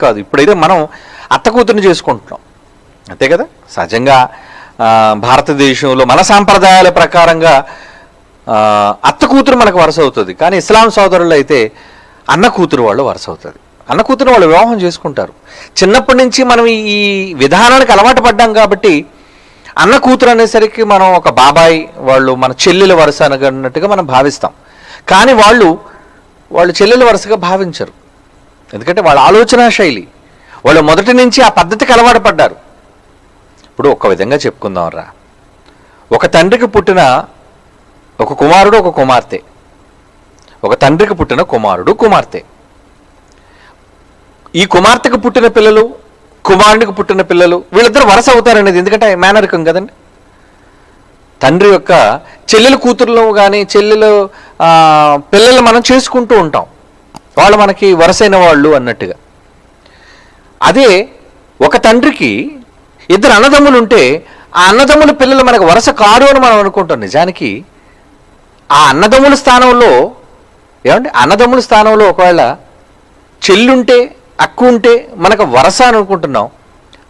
కాదు. ఇప్పుడైతే మనం అత్త కూతురుని చేసుకుంటున్నాం. అంతే కదా? సహజంగా భారతదేశంలో మన సాంప్రదాయాల ప్రకారంగా అత్త కూతురు మనకు వరుస అవుతుంది. కానీ ఇస్లాం సోదరులు అయితే అన్న కూతురు వాళ్ళు వరుస అవుతుంది. అన్న కూతురు వాళ్ళు వివాహం చేసుకుంటారు. చిన్నప్పటి నుంచి మనం ఈ- ఈ విధానానికి అలవాటు పడ్డాం కాబట్టి అన్న కూతురు అనేసరికి మనం ఒక బాబాయ్ వాళ్ళు మన చెల్లెల వరుస అనగన్నట్టుగా మనం భావిస్తాం. కానీ వాళ్ళు వాళ్ళు చెల్లెల వరుసగా భావించరు. ఎందుకంటే వాళ్ళ ఆలోచన శైలి. వాళ్ళు మొదటి నుంచి ఆ పద్ధతికి అలవాటు పడ్డారు. ఇప్పుడు ఒక విధంగా చెప్పుకుందాం రా ఒక తండ్రికి పుట్టిన ఒక కుమారుడు ఒక కుమార్తె. ఒక తండ్రికి పుట్టిన కుమారుడు కుమార్తె. ఈ కుమార్తెకు పుట్టిన పిల్లలు కుమారునికి పుట్టిన పిల్లలు వీళ్ళిద్దరు వరుస అవుతారనేది ఎందుకంటే మేనరికం కదండి. తండ్రి యొక్క చెల్లెల కూతుర్లు కానీ చెల్లెలు పిల్లలు మనం చేసుకుంటూ ఉంటాం. వాళ్ళు మనకి వరసైన వాళ్ళు అన్నట్టుగా. అదే ఒక తండ్రికి ఇద్దరు అన్నదమ్ములు ఉంటే ఆ అన్నదమ్ముల పిల్లలు మనకు వరుస కారు అని మనం అనుకుంటాం నిజానికి. ఆ అన్నదమ్ముల స్థానంలో ఏమంటే అన్నదమ్ముల స్థానంలో ఒకవేళ చెల్లుంటే అక్కు ఉంటే మనకు వరస అని అనుకుంటున్నాం.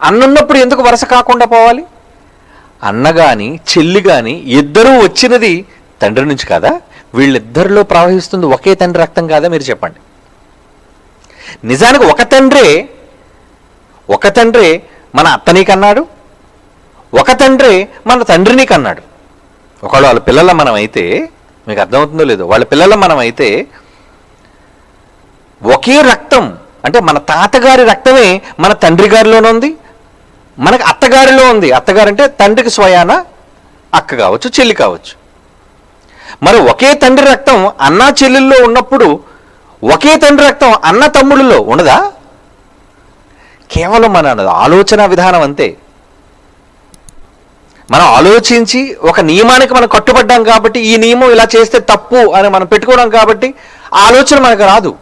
అన్నున్నప్పుడు ఎందుకు వరస కాకుండా పోవాలి? అన్న కానీ చెల్లి కానీ ఇద్దరూ వచ్చినది తండ్రి నుంచి కాదా? వీళ్ళిద్దరిలో ప్రవహిస్తుంది ఒకే తండ్రి రక్తం కాదా మీరు చెప్పండి. నిజానికి ఒక తండ్రే ఒక తండ్రే మన అత్తని కన్నాడు ఒక తండ్రే మన తండ్రిని కన్నాడు ఒకవేళ వాళ్ళ పిల్లల మనం అయితే మీకు అర్థమవుతుందో లేదో వాళ్ళ పిల్లల మనం అయితే ఒకే రక్తం అంటే మన తాతగారి రక్తమే మన తండ్రి గారిలోనే ఉంది మనకు అత్తగారిలో ఉంది. అత్తగారు అంటే తండ్రికి స్వయాన అక్క కావచ్చు చెల్లి కావచ్చు. మరి ఒకే తండ్రి రక్తం అన్నా చెల్లెల్లో ఉన్నప్పుడు ఒకే తండ్రి రక్తం అన్న తమ్ముళ్ళలో ఉండదా? కేవలం మన ఆలోచన విధానం అంతే. మనం ఆలోచించి ఒక నియమానికి మనం కట్టుబడ్డాం కాబట్టి ఈ నియమం ఇలా చేస్తే తప్పు అని మనం పెట్టుకోవడం కాబట్టి ఆలోచన మనకు రాదు.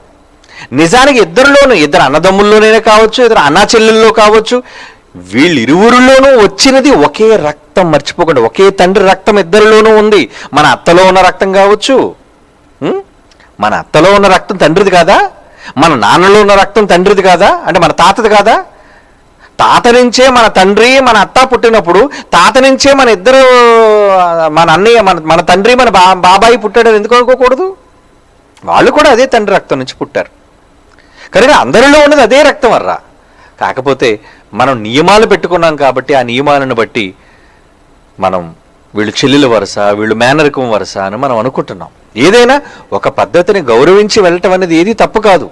నిజానికి ఇద్దరిలోనూ ఇద్దరు అన్నదమ్ముల్లోనే కావచ్చు ఇద్దరు అన్నా చెల్లెల్లో కావచ్చు వీళ్ళిరువురిలోనూ వచ్చినది ఒకే రక్తం మర్చిపోకండి. ఒకే తండ్రి రక్తం ఇద్దరిలోనూ ఉంది. మన అత్తలో ఉన్న రక్తం కావచ్చు. మన అత్తలో ఉన్న రక్తం తండ్రిది కాదా? మన నాన్నలో ఉన్న రక్తం తండ్రిది కాదా? అంటే మన తాతది కాదా? తాత నుంచే మన తండ్రి మన అత్త పుట్టినప్పుడు తాత నుంచే మన ఇద్దరు మన అన్నయ్య మన మన తండ్రి మన బా బాబాయి పుట్టాడు ఎందుకు అనుకోకూడదు? వాళ్ళు కూడా అదే తండ్రి రక్తం నుంచి పుట్టారు. కనుక అందరిలో ఉన్నది అదే రక్తం అర్రా. కాకపోతే మనం నియమాలు పెట్టుకున్నాం కాబట్టి ఆ నియమాలను బట్టి మనం వీళ్ళు చెల్లెల వరుస వీళ్ళు మేనరికం వరుస అని మనం అనుకుంటున్నాం. ఏదైనా ఒక పద్ధతిని గౌరవించి వెళ్ళటం అనేది ఏది తప్పు కాదు.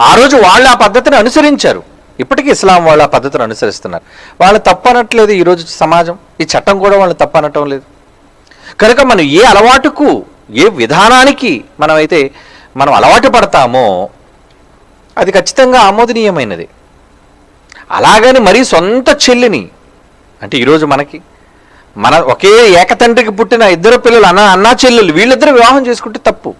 ఆ రోజు వాళ్ళు ఆ పద్ధతిని అనుసరించారు. ఇప్పటికీ ఇస్లాం వాళ్ళు ఆ పద్ధతిని అనుసరిస్తున్నారు. వాళ్ళు తప్పు అనట్లేదు ఈరోజు సమాజం. ఈ చట్టం కూడా వాళ్ళు తప్పు అనటం లేదు. కనుక మనం ఏ అలవాటుకు ఏ విధానానికి మనమైతే మనం అలవాటు పడతామో అది ఖచ్చితంగా ఆమోదనీయమైనది. అలాగని మరీ సొంత చెల్లిని అంటే ఈరోజు మనకి మన ఒకే ఏకతండ్రికి పుట్టిన ఇద్దరు పిల్లలు అన్న అన్నా చెల్లెలు వీళ్ళిద్దరు వివాహం చేసుకుంటే తప్పు.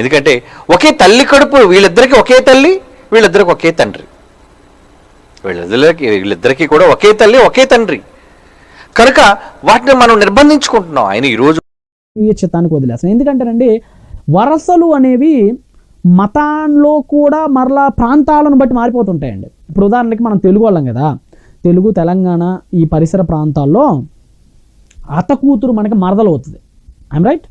ఎందుకంటే ఒకే తల్లి కడుపు వీళ్ళిద్దరికి ఒకే తల్లి వీళ్ళిద్దరికి ఒకే తండ్రి. వీళ్ళిద్దరికి వీళ్ళిద్దరికీ కూడా ఒకే తల్లి ఒకే తండ్రి. కనుక వాటిని మనం నిర్బంధించుకుంటున్నాం. ఆయన ఈరోజు చిత్తానికి వదిలేస్తాం. ఎందుకంటేనండి వరసలు అనేవి మతాల్లో కూడా మరలా ప్రాంతాలను బట్టి మారిపోతుంటాయండి. ఇప్పుడు ఉదాహరణకి మనం తెలుగు వాళ్ళం కదా. తెలుగు తెలంగాణ ఈ పరిసర ప్రాంతాల్లో అత్త కూతురు మనకి మరదలు అవుతుంది ఐమ్ రైట్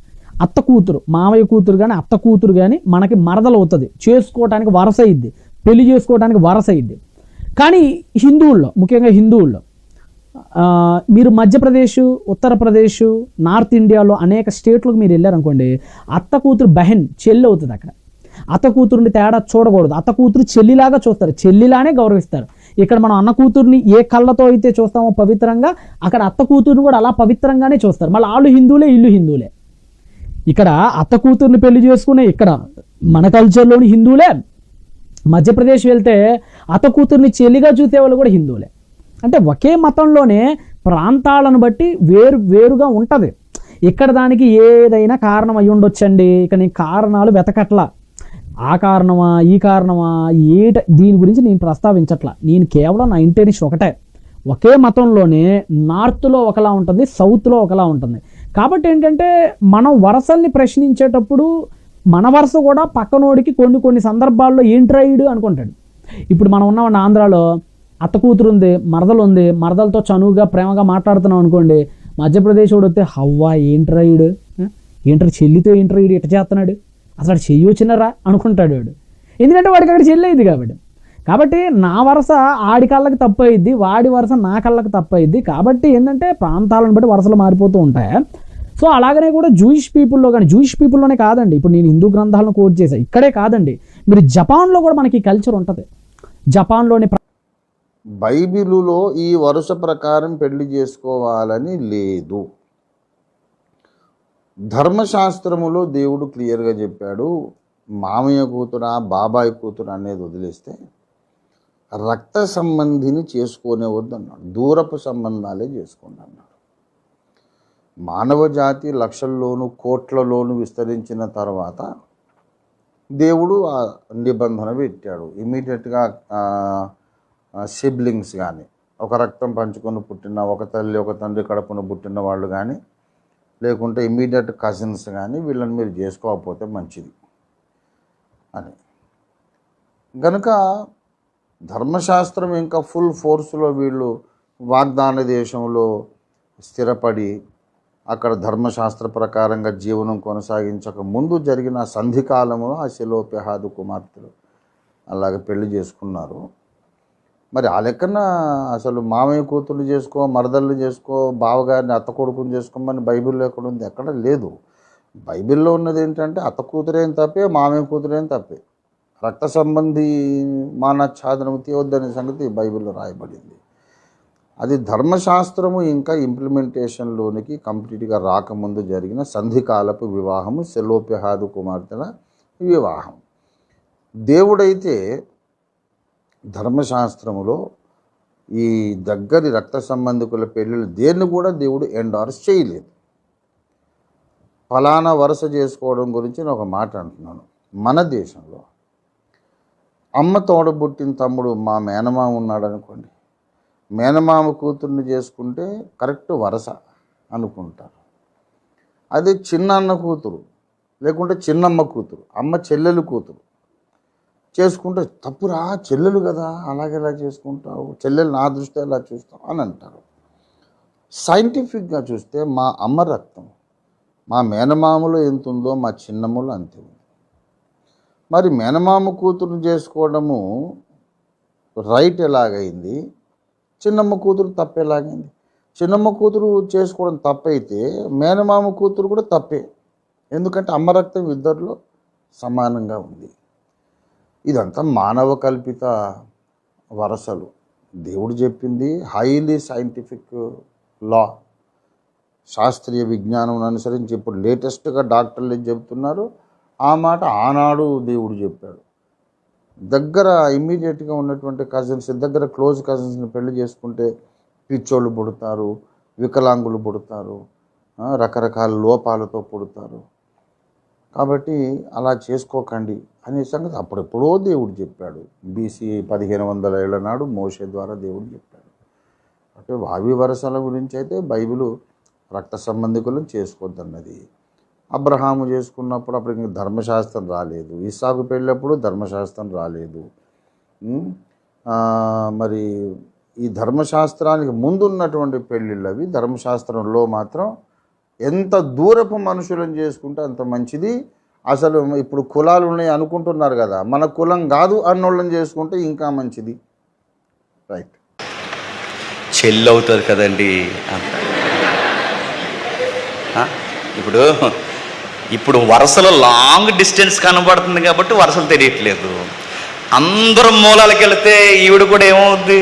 అత్త కూతురు మావయ్య కూతురు కానీ అత్త కూతురు కానీ మనకి మరదలు అవుతుంది చేసుకోవటానికి వరస ఇద్ది. పెళ్ళి చేసుకోవడానికి వరస ఇద్ది. కానీ హిందువుల్లో ముఖ్యంగా హిందువుల్లో మీరు మధ్యప్రదేశ్ ఉత్తరప్రదేశ్ నార్త్ ఇండియాలో అనేక స్టేట్లకు మీరు వెళ్ళారనుకోండి అత్త కూతురు బెహన్ చెల్లి అవుతుంది అక్కడ. అత్త కూతురుని తేడా చూడకూడదు. అత్త కూతురు చెల్లిలాగా చూస్తారు. చెల్లిలానే గౌరవిస్తారు. ఇక్కడ మనం అన్న కూతుర్ని ఏ కళ్ళతో అయితే చూస్తామో పవిత్రంగా అక్కడ అత్త కూతురుని కూడా అలా పవిత్రంగానే చూస్తారు. మళ్ళీ వాళ్ళు హిందువులే ఇల్లు హిందువులే. ఇక్కడ అత్త కూతుర్ని పెళ్ళి చేసుకునే ఇక్కడ మన కల్చర్లోని హిందువులే. మధ్యప్రదేశ్ వెళ్తే అత్త కూతుర్ని చెల్లిగా చూసే వాళ్ళు కూడా హిందువులే. అంటే ఒకే మతంలోనే ప్రాంతాలను బట్టి వేరు వేరుగా ఉంటుంది. ఇక్కడ దానికి ఏదైనా కారణం అయ్యి ఉండొచ్చండి ఇక నేను కారణాలు వెతకట్లా. ఆ కారణమా ఈ కారణమా ఏట దీని గురించి నేను ప్రస్తావించట్లా. నేను కేవలం నా ఇంటెన్షన్ ఒకటే. ఒకే మతంలోనే నార్త్లో ఒకలా ఉంటుంది సౌత్లో ఒకలా ఉంటుంది. కాబట్టి ఏంటంటే మనం వరసల్ని ప్రశ్నించేటప్పుడు మన వరుస కూడా పక్కనోడికి కొన్ని కొన్ని సందర్భాల్లో ఏంట్రాయిడు అనుకుంటాడు. ఇప్పుడు మనం ఉన్నామండి ఆంధ్రాలో అత్త కూతురు ఉంది మరదలు ఉంది మరదలతో చనువుగా ప్రేమగా మాట్లాడుతున్నాం అనుకోండి మధ్యప్రదేశ్ వాడు వస్తే హవ్వా ఏంట్రా ఏంటర్ చెల్లితో ఏంట్రా ఇట ఇట్ట చేస్తున్నాడు అసలు చెయ్యి వచ్చినరా అనుకుంటాడు వాడు. ఎందుకంటే వాడికి అక్కడ చెల్లి కాబట్టి. కాబట్టి నా వరుస ఆడి కళ్ళకి తప్పు అయింది వాడి వరుస నా కళ్ళకి తప్పు అయింది కాబట్టి ఏంటంటే ప్రాంతాలను బట్టి వరుసలు మారిపోతూ ఉంటాయి. సో అలాగనే కూడా జూయిష్ పీపుల్లో కానీ జూయిష్ పీపుల్లోనే కాదండి. ఇప్పుడు నేను హిందూ గ్రంథాలను కోట్ చేశాను ఇక్కడే కాదండి. మీరు జపాన్లో కూడా మనకి ఈ కల్చర్ ఉంటుంది. జపాన్లోని బైబిలులో ఈ వరుస ప్రకారం పెళ్ళి చేసుకోవాలని లేదు. ధర్మశాస్త్రములో దేవుడు క్లియర్గా చెప్పాడు మామయ్య కూతురా బాబాయ్ కూతురు అనేది వదిలేస్తే రక్త సంబంధిని చేసుకునే వద్దన్నాడు దూరపు సంబంధాలే చేసుకోండి అన్నాడు. మానవ జాతి లక్షల్లోను కోట్లలోను విస్తరించిన తర్వాత దేవుడు ఆ నిబంధన పెట్టాడు. ఇమీడియట్గా సిబ్లింగ్స్ కానీ ఒక రక్తం పంచుకొని పుట్టిన ఒక తల్లి ఒక తండ్రి కడుపున పుట్టిన వాళ్ళు కానీ లేకుంటే ఇమీడియట్ కజిన్స్ కానీ వీళ్ళని మీరు చేసుకోకపోతే మంచిది అని. గనుక ధర్మశాస్త్రం ఇంకా ఫుల్ ఫోర్స్లో వీళ్ళు వాగ్దాన దేశంలో స్థిరపడి అక్కడ ధర్మశాస్త్ర ప్రకారంగా జీవనం కొనసాగించక ముందు జరిగిన సంధి కాలంలో ఆ శిలోపెహాదు కుమార్తెలు అలాగే పెళ్ళి చేసుకున్నారు. మరి ఆ లెక్కన అసలు మామయ్య కూతుర్లు చేసుకో మరదళ్ళు చేసుకో బావగారిని అత్త కొడుకుని చేసుకోమని బైబిల్లో ఎక్కడ ఉంది? ఎక్కడ లేదు. బైబిల్లో ఉన్నది ఏంటంటే అత్త కూతురేం తప్పే మామయ్య కూతురేం తప్పే. రక్త సంబంధి మానఛాదనము తీయవద్దనే సంగతి బైబిల్లో రాయబడింది. అది ధర్మశాస్త్రము ఇంకా ఇంప్లిమెంటేషన్లోనికి కంప్లీట్గా రాకముందు జరిగిన సంధికాలపు వివాహము సెలోప్యహాదు కుమార్తెల వివాహం. దేవుడైతే ధర్మశాస్త్రములో ఈ దగ్గరి రక్త సంబంధికుల పెళ్ళిళ్ళు దేన్ని కూడా దేవుడు ఎండార్స్ చేయలేదు. ఫలానా వరుస చేసుకోవడం గురించి నేను ఒక మాట అంటున్నాను. మన దేశంలో అమ్మ తోడబుట్టిన తమ్ముడు మా మేనమామ ఉన్నాడు అనుకోండి మేనమామ కూతుర్ని చేసుకుంటే కరెక్ట్ వరస అనుకుంటారు. అదే చిన్న అన్న కూతురు లేకుంటే చిన్నమ్మ కూతురు అమ్మ చెల్లెలు కూతురు చేసుకుంటే తప్పురా చెల్లెలు కదా అలాగే ఎలా చేసుకుంటావు చెల్లెలు నా దృష్టి ఎలా చూస్తావు అని అంటారు. సైంటిఫిక్గా చూస్తే మా అమ్మ రక్తం మా మేనమామలో ఎంత ఉందో మా చిన్నమ్మలో అంతే ఉంది. మరి మేనమామ కూతురు చేసుకోవడము రైట్ ఎలాగైంది? చిన్నమ్మ కూతురు తప్పు ఎలాగైంది? చిన్నమ్మ కూతురు చేసుకోవడం తప్పైతే మేనమామ కూతురు కూడా తప్పే. ఎందుకంటే అమ్మ రక్తం ఇద్దరిలో సమానంగా ఉంది. ఇదంతా మానవ కల్పిత వరసలు. దేవుడు చెప్పింది హైలీ సైంటిఫిక్ లా. శాస్త్రీయ విజ్ఞానం అనుసరించి ఇప్పుడు లేటెస్ట్గా డాక్టర్లు ఏం చెబుతున్నారు ఆ మాట ఆనాడు దేవుడు చెప్పాడు. దగ్గర ఇమ్మీడియట్గా ఉన్నటువంటి కజిన్స్ దగ్గర క్లోజ్ కజిన్స్ని పెళ్ళి చేసుకుంటే పిచ్చోళ్ళు పుడతారు వికలాంగులు పుడతారు రకరకాల లోపాలతో పుడతారు. కాబట్టి అలా చేసుకోకండి అనే సంగతి అప్పుడెప్పుడో దేవుడు చెప్పాడు. బీసీ పదిహేను వందల ఏళ్ళ నాడు మోషే ద్వారా దేవుడు చెప్పాడు. అంటే వావి వరసల గురించి అయితే బైబిల్ రక్త సంబంధికులను చేసుకోవద్దన్నది అబ్రహాము చేసుకున్నప్పుడు అప్పుడు ఇంక ధర్మశాస్త్రం రాలేదు. ఇస్సాకు పెళ్ళప్పుడు ధర్మశాస్త్రం రాలేదు. మరి ఈ ధర్మశాస్త్రానికి ముందున్నటువంటి పెళ్ళిళ్ళవి ధర్మశాస్త్రంలో మాత్రం ఎంత దూరపు మనుషులను చేసుకుంటే అంత మంచిది. అసలు ఇప్పుడు కులాలు ఉన్నాయి అనుకుంటున్నారు కదా మన కులం కాదు అన్నోళ్ళని చేసుకుంటే ఇంకా మంచిది. రైట్. చెల్లి అవుతుంది కదండి ఇప్పుడు ఇప్పుడు వరుసలో లాంగ్ డిస్టెన్స్ కనబడుతుంది కాబట్టి వరుసలు తెలియట్లేదు. అందరం మూలాలకు వెళితే ఈవిడ కూడా ఏమవుద్ది?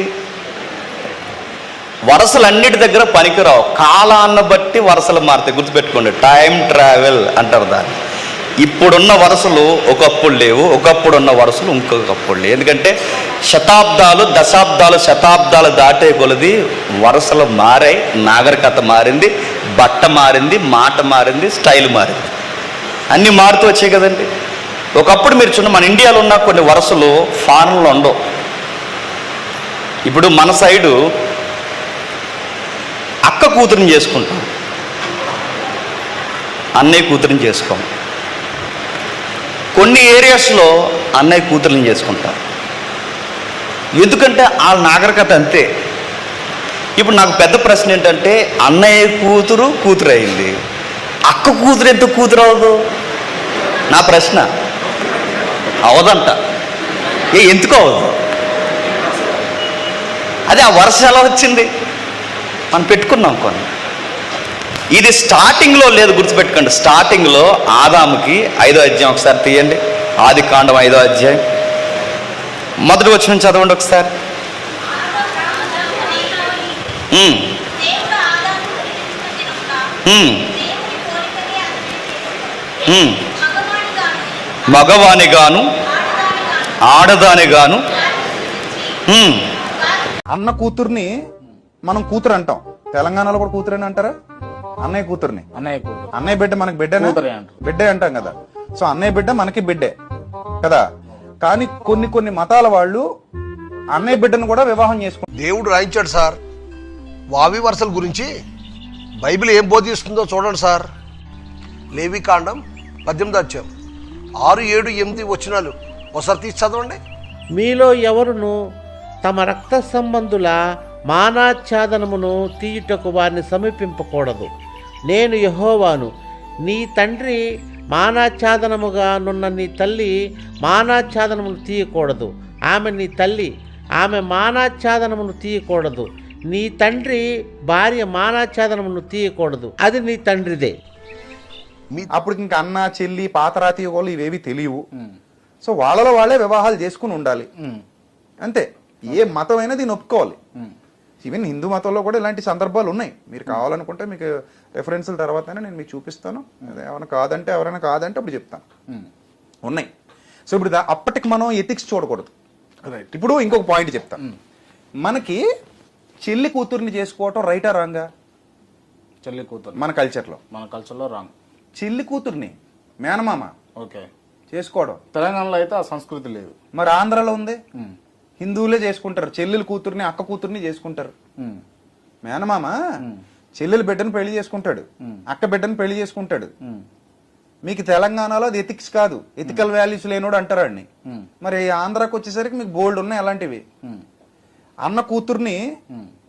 వరుసలు అన్నిటి దగ్గర పనికిరావు. కాలాన్ని బట్టి వరుసలు మారుతాయి. గుర్తుపెట్టుకోండి టైం ట్రావెల్ అంటారు దాన్ని. ఇప్పుడున్న వరుసలు ఒకప్పుడు లేవు ఒకప్పుడు ఉన్న వరుసలు ఇంకొకప్పుడు లేవు. ఎందుకంటే శతాబ్దాలు దశాబ్దాలు శతాబ్దాలు దాటే కొలది వరుసలు మారాయి నాగరికత మారింది బట్ట మారింది మాట మారింది స్టైల్ మారింది. అన్నీ మారుతూ వచ్చాయి కదండి. ఒకప్పుడు మీరు చూడండి మన ఇండియాలో ఉన్న కొన్ని వరుసలు ఫారెన్లో ఉండవు. ఇప్పుడు మన సైడు కూతురిని చేసుకుంటాం. అన్నయ్య కూతురిని చేసుకోం. కొన్ని ఏరియాస్లో అన్నయ్య కూతురిని చేసుకుంటాం. ఎందుకంటే వాళ్ళ నాగరికత అంతే. ఇప్పుడు నాకు పెద్ద ప్రశ్న ఏంటంటే అన్నయ్య కూతురు కూతురు అయింది. అక్క కూతురు ఎంత కూతురు అవ్వదు? నా ప్రశ్న. అవదంట ఏ ఎందుకు అవ్వదు? అదే ఆ వరుస ఎలా వచ్చింది? మనం పెట్టుకున్నాం కొన్ని. ఇది స్టార్టింగ్లో లేదు గుర్తుపెట్టుకోండి. స్టార్టింగ్లో ఆదాముకి ఐదో అధ్యాయం ఒకసారి తీయండి. ఆది కాండం ఐదో అధ్యాయం. మొదటి వచ్చిన చదవండి ఒకసారి. మగవానిగాను ఆడదానిగాను ఆడదానిగాను. ఉమ్, అన్న కూతుర్ని మనం కూతురు అంటాం. తెలంగాణలో కూడా కూతురు అని అంటారా? అన్నయ్య కూతుర్ని. అన్నయ్య కూతురు. అన్నయ్య బిడ్డ మనకి బిడ్డనే? కూతురే అంటారు. బిడ్డే అంటాం కదా. సో అన్నయ్య బిడ్డ మనకి బిడ్డే కదా? కానీ కొన్ని కొన్ని మతాల వాళ్ళు అన్నయ్య బిడ్డను కూడా వివాహం చేసుకుంటారు దేవుడు రాయించాడు సార్. వావి వరుసల గురించి బైబిల్ ఏం బోధిస్తుందో చూడండి సార్. లేవి కాండం పద్దెనిమిది అధ్యాయం. ఆరు ఏడు ఎనిమిది వచ్చినాలు ఒకసారి తీసి చదవండి. మీలో ఎవరును తమ రక్త సంబంధుల మానాచ్ఛాదనమును తీయుటకు వారిని సమీపింపకూడదు. నేను యహోవాను. నీ తండ్రి మానాచ్ఛాదనముగా నున్న నీ తల్లి మానాచ్ఛాదనమును తీయకూడదు. ఆమె నీ తల్లి ఆమె మానాచ్ఛాదనమును తీయకూడదు. నీ తండ్రి భార్య మానాచ్ఛాదనమును తీయకూడదు. అది నీ తండ్రిదే. అప్పుడు ఇంకా అన్న చెల్లి పాతరాతి వాళ్ళు ఇవేవి తెలియవు. సో వాళ్ళలో వాళ్ళే వివాహాలు చేసుకుని ఉండాలి. అంతే. ఏ మతమైనా దీన్ని ఒప్పుకోవాలి ఈవెన్ హిందూ మతంలో కూడా ఇలాంటి సందర్భాలు ఉన్నాయి. మీరు కావాలనుకుంటే మీకు రెఫరెన్స్ల తర్వాత నేను మీకు చూపిస్తాను. ఏమైనా కాదంటే ఎవరైనా కాదంటే అప్పుడు చెప్తాను. ఉన్నాయి. సో ఇప్పుడు అప్పటికి మనం ఎథిక్స్ చూడకూడదు. ఇప్పుడు ఇంకొక పాయింట్ చెప్తాను మనకి చెల్లి కూతుర్ని చేసుకోవటం రైటా రాంగా చెల్లి కూతురు మన కల్చర్లో మన కల్చర్లో రాంగ్ చెల్లి కూతుర్ని మేనమామ ఓకే చేసుకోవడం. తెలంగాణలో అయితే ఆ సంస్కృతి లేదు. మరి ఆంధ్రాలో ఉంది? హిందువులే చేసుకుంటారు. చెల్లెలు కూతుర్ని అక్క కూతుర్ని చేసుకుంటారు. మేనమామ చెల్లెలు బిడ్డను పెళ్ళి చేసుకుంటాడు. అక్క బిడ్డను పెళ్ళి చేసుకుంటాడు. మీకు తెలంగాణలో అది ఎథిక్స్ కాదు. ఎథికల్ వాల్యూస్ లేనోడు అంటారు ఉమ్. మరి ఆంధ్రాకి వచ్చేసరికి మీకు బోల్డ్ ఉన్నాయి అలాంటివి. అన్న కూతుర్ని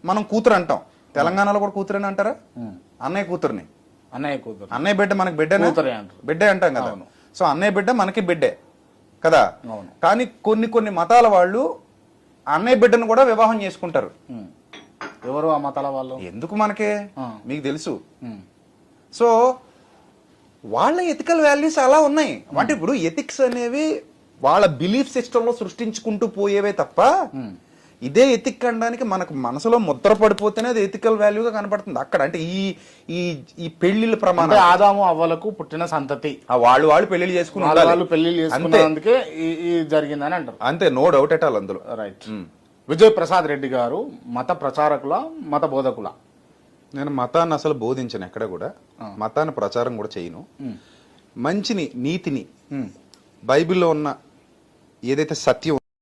మనం కూతురు అంటాం. తెలంగాణలో కూడా కూతురు అని అంటారా అన్నయ్య కూతుర్ని. అన్నయ్య కూతురు. అన్నయ్య బిడ్డ మనకి అంటారు. బిడ్డే అంటాం కదా. సో అన్నయ్య బిడ్డ మనకి బిడ్డే కదా. కానీ కొన్ని కొన్ని మతాల వాళ్ళు అన్నయ్య బిడ్డను కూడా వివాహం చేసుకుంటారు. ఎవరు ఆ మతాల వాళ్ళు? ఎందుకు మనకే. మీకు తెలుసు. సో వాళ్ళ ఎథికల్ వాల్యూస్ అలా ఉన్నాయి. అంటే ఇప్పుడు ఎథిక్స్ అనేవి వాళ్ళ బిలీఫ్ సిస్టమ్లో సృష్టించుకుంటూ పోయేవే తప్ప ఇదే ఎథిక్ అనడానికి మనకు మనసులో ముద్ర పడిపోతేనే అది ఎథికల్ వాల్యూగా కనపడుతుంది. అక్కడ అంటే ఈ ఈ ఈ పెళ్ళిళ్ళ ప్రమాణం ఆదాము అవ్వలకు పుట్టిన సంతతి. ఆ వాళ్ళు వాళ్ళు పెళ్ళిళ్ళు చేసుకుని వాళ్ళు ఉండాలి. వాళ్ళు పెళ్ళి అంతే. చేసుకున్నందుకే జరిగిందని అంటారు. అంతే నో డౌట్ ఎట్ ఆల్ అందులో. రైట్ విజయ్ ప్రసాద్ రెడ్డి గారు మత ప్రచారకుల మత బోధకుల. నేను మతాన్ని అసలు బోధించను ఎక్కడ కూడా. మతాన్ని ప్రచారం కూడా చేయను. మంచిని నీతిని బైబిల్లో ఉన్న ఏదైతే సత్యం